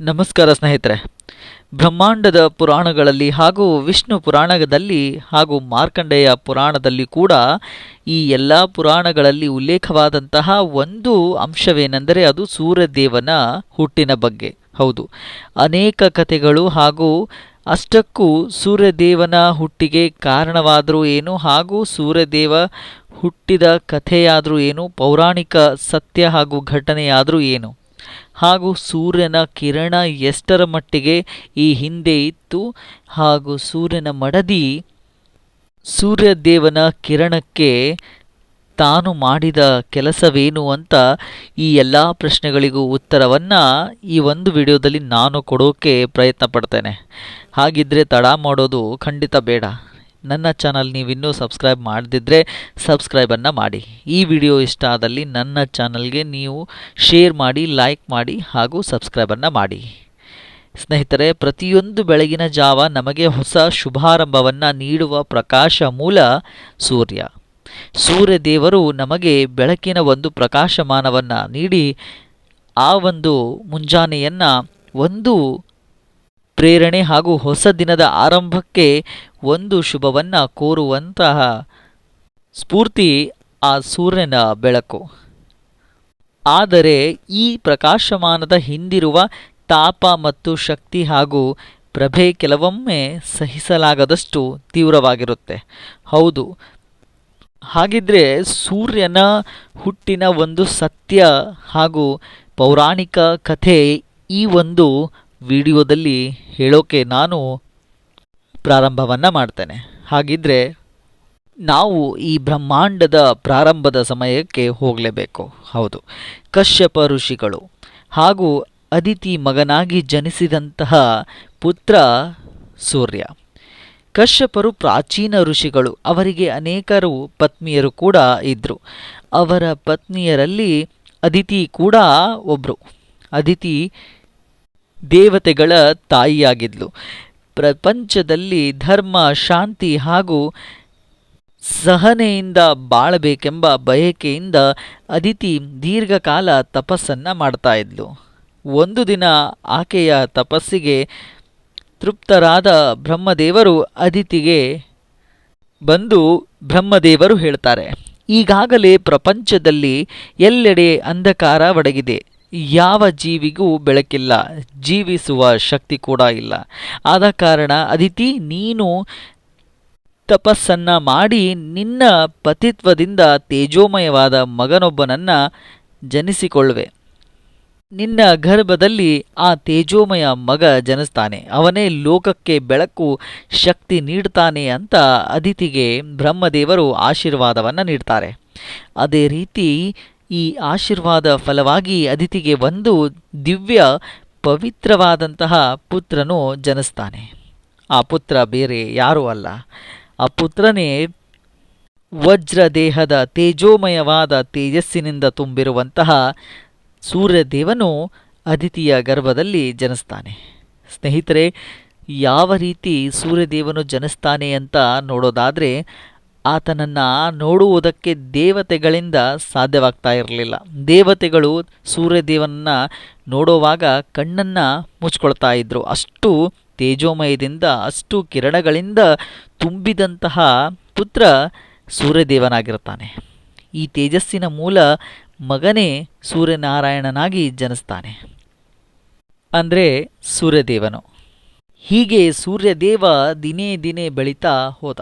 ನಮಸ್ಕಾರ ಸ್ನೇಹಿತರೆ. ಬ್ರಹ್ಮಾಂಡದ ಪುರಾಣಗಳಲ್ಲಿ ಹಾಗೂ ವಿಷ್ಣು ಪುರಾಣದಲ್ಲಿ ಹಾಗೂ ಮಾರ್ಕಂಡೇಯ ಪುರಾಣದಲ್ಲಿ ಕೂಡ ಈ ಎಲ್ಲ ಪುರಾಣಗಳಲ್ಲಿ ಉಲ್ಲೇಖವಾದಂತಹ ಒಂದು ಅಂಶವೇನೆಂದರೆ ಅದು ಸೂರ್ಯದೇವನ ಹುಟ್ಟಿನ ಬಗ್ಗೆ. ಹೌದು. ಅನೇಕ ಕಥೆಗಳು ಹಾಗೂ ಅಷ್ಟಕ್ಕೂ ಸೂರ್ಯದೇವನ ಹುಟ್ಟಿಗೆ ಕಾರಣವಾದರೂ ಏನು ಹಾಗೂ ಸೂರ್ಯದೇವ ಹುಟ್ಟಿದ ಕಥೆಯಾದರೂ ಏನು, ಪೌರಾಣಿಕ ಸತ್ಯ ಹಾಗೂ ಘಟನೆಯಾದರೂ ಏನು? ಹಾಗೂ ಸೂರ್ಯನ ಕಿರಣ ಎಷ್ಟರ ಮಟ್ಟಿಗೆ ಈ ಹಿಂದೆ ಇತ್ತು ಹಾಗೂ ಸೂರ್ಯನ ಮಡದಿ ಸೂರ್ಯದೇವನ ಕಿರಣಕ್ಕೆ ತಾನು ಮಾಡಿದ ಕೆಲಸವೇನು ಅಂತ ಈ ಎಲ್ಲ ಪ್ರಶ್ನೆಗಳಿಗೂ ಉತ್ತರವನ್ನು ಈ ಒಂದು ವಿಡಿಯೋದಲ್ಲಿ ನಾನು ಕೊಡೋಕೆ ಪ್ರಯತ್ನ ಪಡ್ತೇನೆ. ಹಾಗಿದ್ದರೆ ತಡ ಮಾಡೋದು ಖಂಡಿತ ಬೇಡ. ನನ್ನ ಚಾನಲ್ ನೀವಿನ್ನೂ ಸಬ್ಸ್ಕ್ರೈಬ್ ಮಾಡದಿದ್ದರೆ ಸಬ್ಸ್ಕ್ರೈಬನ್ನು ಮಾಡಿ. ಈ ವಿಡಿಯೋ ಇಷ್ಟ ಆದಲ್ಲಿ ನನ್ನ ಚಾನಲ್ಗೆ ನೀವು ಶೇರ್ ಮಾಡಿ, ಲೈಕ್ ಮಾಡಿ ಹಾಗೂ ಸಬ್ಸ್ಕ್ರೈಬನ್ನು ಮಾಡಿ. ಸ್ನೇಹಿತರೆ, ಪ್ರತಿಯೊಂದು ಬೆಳಗಿನ ಜಾವ ನಮಗೆ ಹೊಸ ಶುಭಾರಂಭವನ್ನು ನೀಡುವ ಪ್ರಕಾಶ ಮೂಲ ಸೂರ್ಯ. ಸೂರ್ಯ ದೇವರು ನಮಗೆ ಬೆಳಕಿನ ಒಂದು ಪ್ರಕಾಶಮಾನವನ್ನು ನೀಡಿ, ಆ ಒಂದು ಮುಂಜಾನೆಯನ್ನು ಒಂದು ಪ್ರೇರಣೆ ಹಾಗೂ ಹೊಸ ದಿನದ ಆರಂಭಕ್ಕೆ ಒಂದು ಶುಭವನ್ನು ಕೋರುವಂತಹ ಸ್ಫೂರ್ತಿ ಆ ಸೂರ್ಯನ ಬೆಳಕು. ಆದರೆ ಈ ಪ್ರಕಾಶಮಾನದ ಹಿಂದಿರುವ ತಾಪ ಮತ್ತು ಶಕ್ತಿ ಹಾಗೂ ಪ್ರಭೆ ಕೆಲವೊಮ್ಮೆ ಸಹಿಸಲಾಗದಷ್ಟು ತೀವ್ರವಾಗಿರುತ್ತೆ. ಹೌದು. ಹಾಗಿದ್ರೆ ಸೂರ್ಯನ ಹುಟ್ಟಿನ ಒಂದು ಸತ್ಯ ಹಾಗೂ ಪೌರಾಣಿಕ ಕಥೆ ಈ ಒಂದು ವಿಡಿಯೋದಲ್ಲಿ ಹೇಳೋಕೆ ನಾನು ಪ್ರಾರಂಭವನ್ನು ಮಾಡ್ತೇನೆ. ಹಾಗಿದ್ರೆ ನಾವು ಈ ಬ್ರಹ್ಮಾಂಡದ ಪ್ರಾರಂಭದ ಸಮಯಕ್ಕೆ ಹೋಗಲೇಬೇಕು. ಹೌದು. ಕಶ್ಯಪ ಋಷಿಗಳು ಹಾಗೂ ಅದಿತಿ ಮಗನಾಗಿ ಜನಿಸಿದಂತಹ ಪುತ್ರ ಸೂರ್ಯ. ಕಶ್ಯಪರು ಪ್ರಾಚೀನ ಋಷಿಗಳು. ಅವರಿಗೆ ಅನೇಕರು ಪತ್ನಿಯರು ಕೂಡ ಇದ್ದರು ಅವರ ಪತ್ನಿಯರಲ್ಲಿ ಅದಿತಿ ಕೂಡ ಒಬ್ಬರು ಅದಿತಿ ದೇವತೆಗಳ ತಾಯಿಯಾಗಿದ್ಲು. ಪ್ರಪಂಚದಲ್ಲಿ ಧರ್ಮ, ಶಾಂತಿ ಹಾಗೂ ಸಹನೆಯಿಂದ ಬಾಳಬೇಕೆಂಬ ಬಯಕೆಯಿಂದ ಅದಿತಿ ದೀರ್ಘಕಾಲ ತಪಸ್ಸನ್ನು ಮಾಡ್ತಾ ಇದ್ಲು. ಒಂದು ದಿನ ಆಕೆಯ ತಪಸ್ಸಿಗೆ ತೃಪ್ತರಾದ ಬ್ರಹ್ಮದೇವರು ಅದಿತಿಗೆ ಬಂದು ಬ್ರಹ್ಮದೇವರು ಹೇಳ್ತಾರೆ, ಈಗಾಗಲೇ ಪ್ರಪಂಚದಲ್ಲಿ ಎಲ್ಲೆಡೆ ಅಂಧಕಾರ ಒಡಗಿದೆ. ಯಾವ ಜೀವಿಗೂ ಬೆಳಕಿಲ್ಲ, ಜೀವಿಸುವ ಶಕ್ತಿ ಕೂಡ ಇಲ್ಲ. ಆದ ಕಾರಣ ಅದಿತಿ, ನೀನು ತಪಸ್ಸನ್ನು ಮಾಡಿ ನಿನ್ನ ಪತಿತ್ವದಿಂದ ತೇಜೋಮಯವಾದ ಮಗನೊಬ್ಬನನ್ನು ಜನಿಸಿಕೊಳ್ಳುವೆ. ನಿನ್ನ ಗರ್ಭದಲ್ಲಿ ಆ ತೇಜೋಮಯ ಮಗ ಜನಿಸ್ತಾನೆ. ಅವನೇ ಲೋಕಕ್ಕೆ ಬೆಳಕು ಶಕ್ತಿ ನೀಡ್ತಾನೆ ಅಂತ ಅದಿತಿಗೆ ಬ್ರಹ್ಮದೇವರು ಆಶೀರ್ವಾದವನ್ನು ನೀಡ್ತಾರೆ. ಅದೇ ರೀತಿ ಈ ಆಶೀರ್ವಾದ ಫಲವಾಗಿ ಅದಿತಿಗೆ ಒಂದು ದಿವ್ಯ ಪವಿತ್ರವಾದಂತಹ ಪುತ್ರನು ಜನಿಸ್ತಾನೆ. ಆ ಪುತ್ರ ಬೇರೆ ಯಾರೂ ಅಲ್ಲ. ಆ ಪುತ್ರನೇ ವಜ್ರ ದೇಹದ ತೇಜೋಮಯವಾದ ತೇಜಸ್ಸಿನಿಂದ ತುಂಬಿರುವಂತಹ ಸೂರ್ಯದೇವನು ಅದಿತಿಯ ಗರ್ಭದಲ್ಲಿ ಜನಿಸ್ತಾನೆ. ಸ್ನೇಹಿತರೆ, ಯಾವ ರೀತಿ ಸೂರ್ಯದೇವನು ಜನಿಸ್ತಾನೆ ಅಂತ ನೋಡೋದಾದರೆ ಆತನನ್ನು ನೋಡುವುದಕ್ಕೆ ದೇವತೆಗಳಿಂದ ಸಾಧ್ಯವಾಗ್ತಾ ಇರಲಿಲ್ಲ. ದೇವತೆಗಳು ಸೂರ್ಯದೇವನನ್ನು ನೋಡುವಾಗ ಕಣ್ಣನ್ನು ಮುಚ್ಕೊಳ್ತಾ ಇದ್ದರು ಅಷ್ಟು ತೇಜೋಮಯದಿಂದ, ಅಷ್ಟು ಕಿರಣಗಳಿಂದ ತುಂಬಿದಂತಹ ಪುತ್ರ ಸೂರ್ಯದೇವನಾಗಿರ್ತಾನೆ. ಈ ತೇಜಸ್ಸಿನ ಮೂಲ ಮಗನೇ ಸೂರ್ಯನಾರಾಯಣನಾಗಿ ಜನಿಸ್ತಾನೆ. ಅಂದರೆ ಸೂರ್ಯದೇವನು. ಹೀಗೆ ಸೂರ್ಯದೇವ ದಿನೇ ದಿನೇ ಬೆಳೀತಾ ಹೋದ.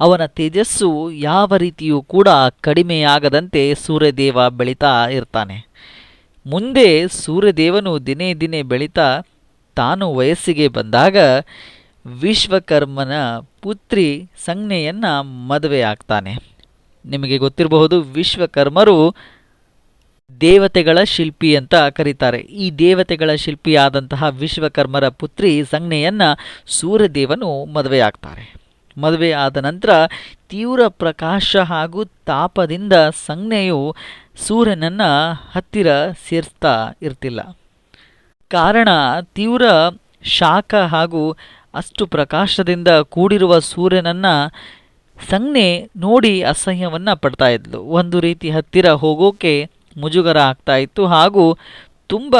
ಅವನ ತೇಜಸ್ಸು ಯಾವ ರೀತಿಯೂ ಕೂಡ ಕಡಿಮೆಯಾಗದಂತೆ ಸೂರ್ಯದೇವ ಬೆಳೀತಾ ಇರ್ತಾನೆ. ಮುಂದೆ ಸೂರ್ಯದೇವನು ದಿನೇ ದಿನೇ ಬೆಳೀತಾ ತಾನು ವಯಸ್ಸಿಗೆ ಬಂದಾಗ ವಿಶ್ವಕರ್ಮನ ಪುತ್ರಿ ಸಂಜ್ಞೆಯನ್ನು ಮದುವೆ ಆಗ್ತಾನೆ ನಿಮಗೆ ಗೊತ್ತಿರಬಹುದು, ವಿಶ್ವಕರ್ಮರು ದೇವತೆಗಳ ಶಿಲ್ಪಿ ಅಂತ ಕರೀತಾರೆ. ಈ ದೇವತೆಗಳ ಶಿಲ್ಪಿಯಾದಂತಹ ವಿಶ್ವಕರ್ಮರ ಪುತ್ರಿ ಸಂಜ್ಞೆಯನ್ನು ಸೂರ್ಯದೇವನು ಮದುವೆಯಾಗ್ತಾರೆ. ಮದುವೆ ಆದ ನಂತರ ತೀವ್ರ ಪ್ರಕಾಶ ಹಾಗೂ ತಾಪದಿಂದ ಸಂಜ್ಞೆಯು ಸೂರ್ಯನನ್ನು ಹತ್ತಿರ ಸೇರಿಸ್ತಾ ಇರ್ತಿಲ್ಲ. ಕಾರಣ ತೀವ್ರ ಶಾಖ ಹಾಗೂ ಅಷ್ಟು ಪ್ರಕಾಶದಿಂದ ಕೂಡಿರುವ ಸೂರ್ಯನನ್ನು ಸಂಜ್ಞೆ ನೋಡಿ ಅಸಹ್ಯವನ್ನು ಪಡ್ತಾ ಇದ್ಲು. ಒಂದು ರೀತಿ ಹತ್ತಿರ ಹೋಗೋಕೆ ಮುಜುಗರ ಆಗ್ತಾ ಇತ್ತು ಹಾಗೂ ತುಂಬ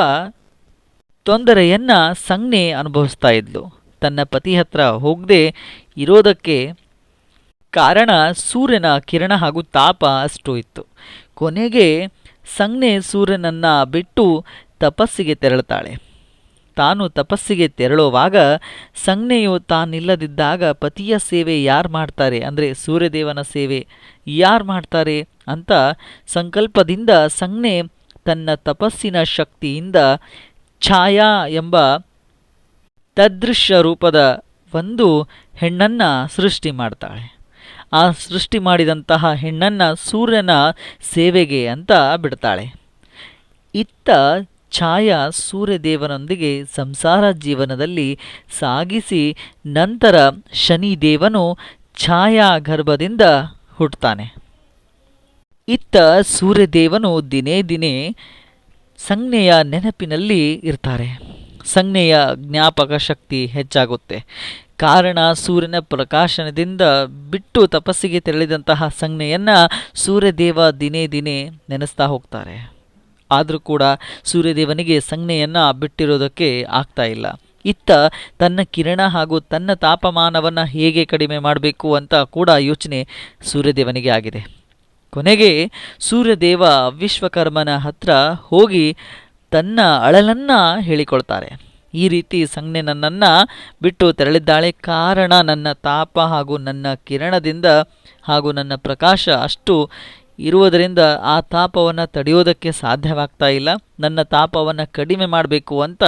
ತೊಂದರೆಯನ್ನ ಸಂಜ್ಞೆ ಅನುಭವಿಸ್ತಾ ಇದ್ಲು. ತನ್ನ ಪತಿ ಹತ್ರ ಹೋಗದೆ ಇರೋದಕ್ಕೆ ಕಾರಣ ಸೂರ್ಯನ ಕಿರಣ ಹಾಗೂ ತಾಪ ಅಷ್ಟು ಇತ್ತು. ಕೊನೆಗೆ ಸಂಜ್ಞೆ ಸೂರ್ಯನನ್ನ ಬಿಟ್ಟು ತಪಸ್ಸಿಗೆ ತೆರಳುತ್ತಾಳೆ. ತಾನು ತಪಸ್ಸಿಗೆ ತೆರಳುವಾಗ ಸಂಜ್ಞೆಯು ತಾನಿಲ್ಲದಿದ್ದಾಗ ಪತಿಯ ಸೇವೆ ಯಾರು ಮಾಡ್ತಾರೆ? ಅಂದರೆ ಸೂರ್ಯದೇವನ ಸೇವೆ ಯಾರು ಮಾಡ್ತಾರೆ ಅಂತ ಸಂಕಲ್ಪದಿಂದ ಸಂಜ್ಞೆ ತನ್ನ ತಪಸ್ಸಿನ ಶಕ್ತಿಯಿಂದ ಛಾಯಾ ಎಂಬ ತದೃಶ್ಯ ರೂಪದ ಒಂದು ಹೆಣ್ಣನ್ನು ಸೃಷ್ಟಿ ಮಾಡ್ತಾಳೆ. ಆ ಸೃಷ್ಟಿ ಮಾಡಿದಂತಹ ಹೆಣ್ಣನ್ನು ಸೂರ್ಯನ ಸೇವೆಗೆ ಅಂತ ಬಿಡ್ತಾಳೆ. ಇತ್ತ ಛಾಯಾ ಸೂರ್ಯದೇವನೊಂದಿಗೆ ಸಂಸಾರ ಜೀವನದಲ್ಲಿ ಸಾಗಿಸಿ ನಂತರ ಶನಿದೇವನು ಛಾಯಾ ಗರ್ಭದಿಂದ ಹುಟ್ಟುತ್ತಾನೆ ಇತ್ತ ಸೂರ್ಯದೇವನು ದಿನೇ ದಿನೇ ಸಂಜ್ಞೆಯ ನೆನಪಿನಲ್ಲಿ ಇರ್ತಾರೆ. ಸಂಜ್ಞೆಯ ಜ್ಞಾಪಕ ಶಕ್ತಿ ಹೆಚ್ಚಾಗುತ್ತೆ. ಕಾರಣ ಸೂರ್ಯನ ಪ್ರಕಾಶನದಿಂದ ಬಿಟ್ಟು ತಪಸ್ಸಿಗೆ ತೆರಳಿದಂತಹ ಸಂಜ್ಞೆಯನ್ನು ಸೂರ್ಯದೇವ ದಿನೇ ದಿನೇ ನೆನೆಸ್ತಾ ಹೋಗ್ತಾರೆ. ಆದರೂ ಕೂಡ ಸೂರ್ಯದೇವನಿಗೆ ಸಂಜ್ಞೆಯನ್ನು ಬಿಟ್ಟಿರೋದಕ್ಕೆ ಆಗ್ತಾ ಇಲ್ಲ. ಇತ್ತ ತನ್ನ ಕಿರಣ ಹಾಗೂ ತನ್ನ ತಾಪಮಾನವನ್ನು ಹೇಗೆ ಕಡಿಮೆ ಮಾಡಬೇಕು ಅಂತ ಕೂಡ ಯೋಚನೆ ಸೂರ್ಯದೇವನಿಗೆ ಆಗಿದೆ. ಕೊನೆಗೆ ಸೂರ್ಯದೇವ ವಿಶ್ವಕರ್ಮನ ಹತ್ರ ಹೋಗಿ ತನ್ನ ಅಳಲನ್ನು ಹೇಳಿಕೊಳ್ತಾರೆ. ಈ ರೀತಿ ಸಂಜ್ಞೆ ನನ್ನನ್ನು ಬಿಟ್ಟು ತೆರಳಿದ್ದಾಳೆ. ಕಾರಣ ನನ್ನ ತಾಪ ಹಾಗೂ ನನ್ನ ಕಿರಣದಿಂದ ಹಾಗೂ ನನ್ನ ಪ್ರಕಾಶ ಅಷ್ಟು ಇರುವುದರಿಂದ ಆ ತಾಪವನ್ನು ತಡೆಯೋದಕ್ಕೆ ಸಾಧ್ಯವಾಗ್ತಾ ಇಲ್ಲ. ನನ್ನ ತಾಪವನ್ನು ಕಡಿಮೆ ಮಾಡಬೇಕು ಅಂತ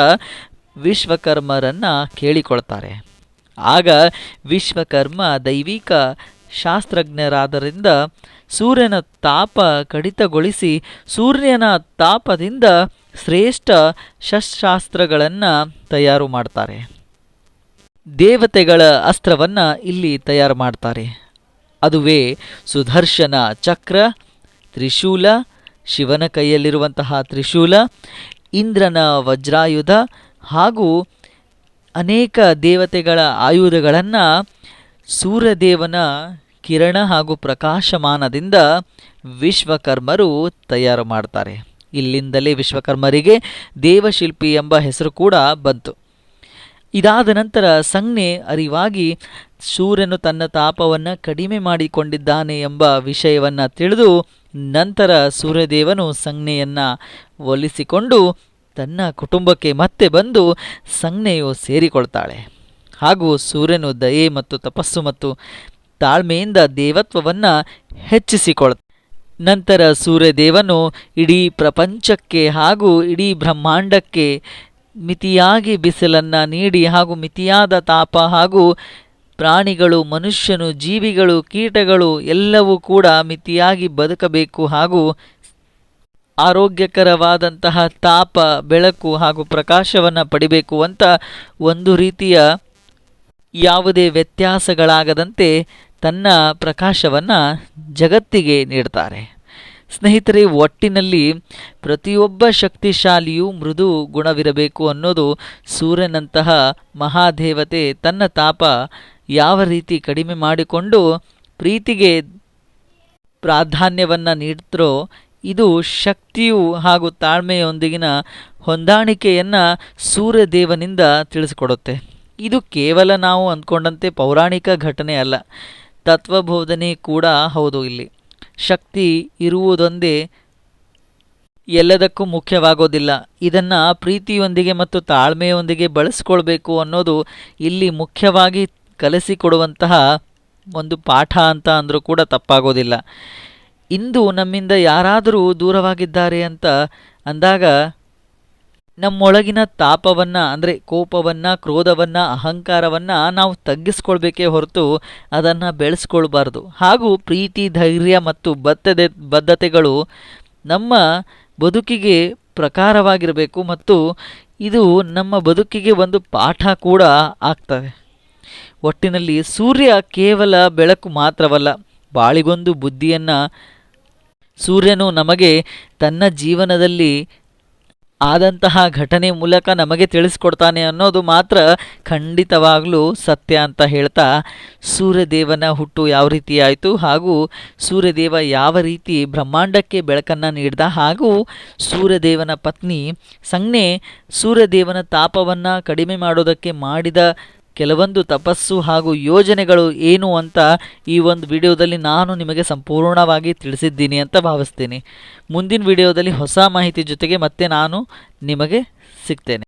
ವಿಶ್ವಕರ್ಮರನ್ನು ಕೇಳಿಕೊಳ್ತಾರೆ. ಆಗ ವಿಶ್ವಕರ್ಮ ದೈವಿಕ ಶಾಸ್ತ್ರಜ್ಞರಾದರಿಂದ ಸೂರ್ಯನ ತಾಪ ಕಡಿತಗೊಳಿಸಿ ಸೂರ್ಯನ ತಾಪದಿಂದ ಶ್ರೇಷ್ಠ ಶಸ್ತ್ರಾಸ್ತ್ರಗಳನ್ನು ತಯಾರು ಮಾಡ್ತಾರೆ. ದೇವತೆಗಳ ಅಸ್ತ್ರವನ್ನು ಇಲ್ಲಿ ತಯಾರು ಮಾಡ್ತಾರೆ. ಅದುವೇ ಸುದರ್ಶನ ಚಕ್ರ, ತ್ರಿಶೂಲ, ಶಿವನ ಕೈಯಲ್ಲಿರುವಂತಹ ತ್ರಿಶೂಲ, ಇಂದ್ರನ ವಜ್ರಾಯುಧ ಹಾಗೂ ಅನೇಕ ದೇವತೆಗಳ ಆಯುಧಗಳನ್ನು ಸೂರ್ಯದೇವನ ಕಿರಣ ಹಾಗೂ ಪ್ರಕಾಶಮಾನದಿಂದ ವಿಶ್ವಕರ್ಮರು ತಯಾರು ಮಾಡ್ತಾರೆ. ಇಲ್ಲಿಂದಲೇ ವಿಶ್ವಕರ್ಮರಿಗೆ ದೇವಶಿಲ್ಪಿ ಎಂಬ ಹೆಸರು ಕೂಡ ಬಂತು. ಇದಾದ ನಂತರ ಸಂಜ್ಞೆ ಅರಿವಾಗಿ ಸೂರ್ಯನು ತನ್ನ ತಾಪವನ್ನು ಕಡಿಮೆ ಮಾಡಿಕೊಂಡಿದ್ದಾನೆ ಎಂಬ ವಿಷಯವನ್ನು ತಿಳಿದು ನಂತರ ಸೂರ್ಯದೇವನು ಸಂಜ್ಞೆಯನ್ನು ಒಲಿಸಿಕೊಂಡು ತನ್ನ ಕುಟುಂಬಕ್ಕೆ ಮತ್ತೆ ಬಂದು ಸಂಜ್ಞೆಯು ಸೇರಿಕೊಳ್ತಾಳೆ. ಹಾಗೂ ಸೂರ್ಯನು ದಯೆ ಮತ್ತು ತಪಸ್ಸು ಮತ್ತು ತಾಳ್ಮೆಯಿಂದ ದೇವತ್ವವನ್ನು ಹೆಚ್ಚಿಸಿಕೊಳ್ತ ನಂತರ ಸೂರ್ಯದೇವನು ಇಡೀ ಪ್ರಪಂಚಕ್ಕೆ ಹಾಗೂ ಇಡೀ ಬ್ರಹ್ಮಾಂಡಕ್ಕೆ ಮಿತಿಯಾಗಿ ಬಿಸಿಲನ್ನು ನೀಡಿ ಹಾಗೂ ಮಿತಿಯಾದ ತಾಪ ಹಾಗೂ ಪ್ರಾಣಿಗಳು, ಮನುಷ್ಯನು, ಜೀವಿಗಳು, ಕೀಟಗಳು ಎಲ್ಲವೂ ಕೂಡ ಮಿತಿಯಾಗಿ ಬದುಕಬೇಕು ಹಾಗೂ ಆರೋಗ್ಯಕರವಾದಂತಹ ತಾಪ, ಬೆಳಕು ಹಾಗೂ ಪ್ರಕಾಶವನ್ನು ಪಡಿಬೇಕು ಅಂತ ಒಂದು ರೀತಿಯ ಯಾವುದೇ ವ್ಯತ್ಯಾಸಗಳಾಗದಂತೆ ತನ್ನ ಪ್ರಕಾಶವನ್ನು ಜಗತ್ತಿಗೆ ನೀಡ್ತಾರೆ. ಸ್ನೇಹಿತರೆ, ಒಟ್ಟಿನಲ್ಲಿ ಪ್ರತಿಯೊಬ್ಬ ಶಕ್ತಿಶಾಲಿಯೂ ಮೃದು ಗುಣವಿರಬೇಕು ಅನ್ನೋದು ಸೂರ್ಯನಂತಹ ಮಹಾದೇವತೆ ತನ್ನ ತಾಪ ಯಾವ ರೀತಿ ಕಡಿಮೆ ಮಾಡಿಕೊಂಡು ಪ್ರೀತಿಗೆ ಪ್ರಾಧಾನ್ಯವನ್ನು ನೀಡ್ತರೋ, ಇದು ಶಕ್ತಿಯು ಹಾಗೂ ತಾಳ್ಮೆಯೊಂದಿಗಿನ ಹೊಂದಾಣಿಕೆಯನ್ನು ಸೂರ್ಯದೇವನಿಂದ ತಿಳಿಸಿಕೊಡುತ್ತೆ. ಇದು ಕೇವಲ ನಾವು ಅಂದ್ಕೊಂಡಂತೆ ಪೌರಾಣಿಕ ಘಟನೆ ಅಲ್ಲ. ತತ್ವಬೋಧನೆ ಕೂಡ ಹೌದು ಇಲ್ಲಿ. ಶಕ್ತಿ ಇರುವುದೊಂದೇ ಎಲ್ಲದಕ್ಕೂ ಮುಖ್ಯವಾಗೋದಿಲ್ಲ. ಇದನ್ನು ಪ್ರೀತಿಯೊಂದಿಗೆ ಮತ್ತು ತಾಳ್ಮೆಯೊಂದಿಗೆ ಬಳಸ್ಕೊಳ್ಬೇಕು ಅನ್ನೋದು ಇಲ್ಲಿ ಮುಖ್ಯವಾಗಿ ಕಲಿಸಿಕೊಡುವಂತಹ ಒಂದು ಪಾಠ ಅಂತ ಅಂದರೂ ಕೂಡ ತಪ್ಪಾಗೋದಿಲ್ಲ. ಇಂದು ನಮ್ಮಿಂದ ಯಾರಾದರೂ ದೂರವಾಗಿದ್ದಾರೆ ಅಂತ ಅಂದಾಗ ನಮ್ಮೊಳಗಿನ ತಾಪವನ್ನು, ಅಂದರೆ ಕೋಪವನ್ನು, ಕ್ರೋಧವನ್ನು, ಅಹಂಕಾರವನ್ನು ನಾವು ತಗ್ಗಿಸ್ಕೊಳ್ಬೇಕೇ ಹೊರತು ಅದನ್ನು ಬೆಳೆಸ್ಕೊಳ್ಬಾರ್ದು. ಹಾಗೂ ಪ್ರೀತಿ, ಧೈರ್ಯ ಮತ್ತು ಬದ್ಧತೆ, ಬದ್ಧತೆಗಳು ನಮ್ಮ ಬದುಕಿಗೆ ಪ್ರಕಾರವಾಗಿರಬೇಕು ಮತ್ತು ಇದು ನಮ್ಮ ಬದುಕಿಗೆ ಒಂದು ಪಾಠ ಕೂಡ ಆಗ್ತವೆ. ಒಟ್ಟಿನಲ್ಲಿ ಸೂರ್ಯ ಕೇವಲ ಬೆಳಕು ಮಾತ್ರವಲ್ಲ, ಬಾಳಿಗೊಂದು ಬುದ್ಧಿಯನ್ನು ಸೂರ್ಯನು ನಮಗೆ ತನ್ನ ಜೀವನದಲ್ಲಿ ಆದಂತಹ ಘಟನೆ ಮೂಲಕ ನಮಗೆ ತಿಳಿಸ್ಕೊಡ್ತಾನೆ ಅನ್ನೋದು ಮಾತ್ರ ಖಂಡಿತವಾಗಲೂ ಸತ್ಯ ಅಂತ ಹೇಳ್ತಾ ಸೂರ್ಯದೇವನ ಹುಟ್ಟು ಯಾವ ರೀತಿ ಆಯಿತು ಹಾಗೂ ಸೂರ್ಯದೇವ ಯಾವ ರೀತಿ ಬ್ರಹ್ಮಾಂಡಕ್ಕೆ ಬೆಳಕನ್ನು ನೀಡಿದ ಹಾಗೂ ಸೂರ್ಯದೇವನ ಪತ್ನಿ ಸಂಜ್ಞೆ ಸೂರ್ಯದೇವನ ತಾಪವನ್ನು ಕಡಿಮೆ ಮಾಡೋದಕ್ಕೆ ಮಾಡಿದ ಕೆಲವೊಂದು ತಪಸ್ಸು ಹಾಗೂ ಯೋಜನೆಗಳು ಏನು ಅಂತ ಈ ಒಂದು ವಿಡಿಯೋದಲ್ಲಿ ನಾನು ನಿಮಗೆ ಸಂಪೂರ್ಣವಾಗಿ ತಿಳಿಸಿದ್ದೀನಿ ಅಂತ ಭಾವಿಸ್ತೀನಿ. ಮುಂದಿನ ವಿಡಿಯೋದಲ್ಲಿ ಹೊಸ ಮಾಹಿತಿ ಜೊತೆಗೆ ಮತ್ತೆ ನಾನು ನಿಮಗೆ ಸಿಗ್ತೇನೆ.